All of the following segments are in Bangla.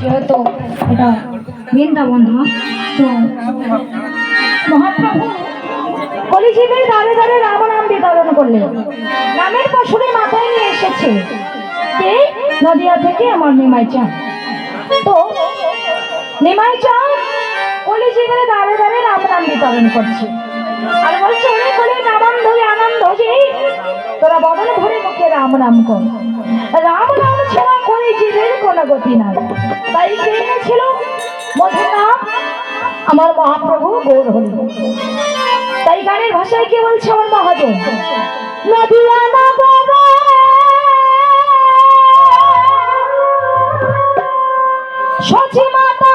যেহেতু এটা বৃন্দাবন ধাম, তো মহাপ্রভু কলিজীবের দ্বারে দ্বারে রাম নাম বিতরণ করলেন। নামের পশুরে মাথায় নিয়ে এসেছে এই নদিয়া থেকে আমার নিমাই চান। তো নিমাই চান কলিজীবের দ্বারে দ্বারে রাম নাম বিতরণ করছে। আর বলছে অনেক হলে ধরে আনন্দ যে তোরা বদল ভরে মুখে রাম নাম কর। রাম নাম ছাড়া করে কোনো গতি নাই। তাই কে এনেছিল। মধুর নাম, আমার মহাপ্রভু গৌর হরি তাই গানের ভাষায় কে বলছে আমার মহাজন? নদিয়া না সচি মাতা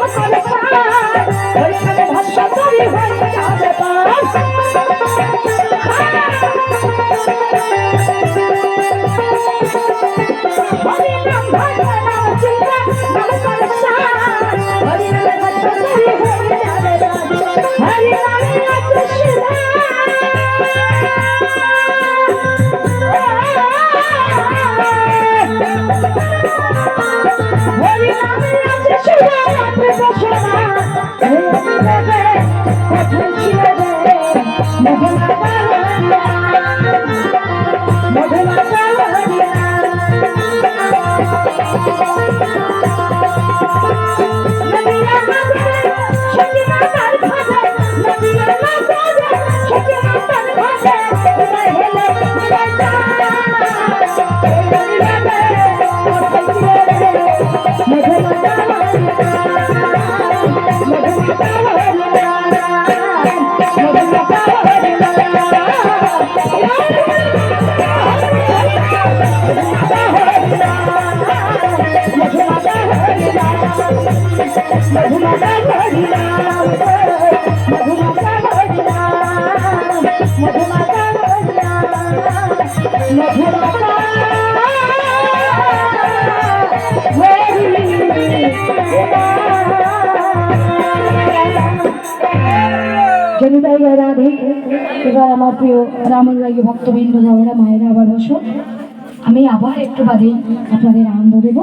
Vamos comer. জমিবাই রাধে এবার আমার প্রিয় রামন রাগী ভক্তবৃন্দ দাদারা মায়েরা আবার বসো। আমি আবার একটু বাদে আপনাদের আনন্দ দেবো।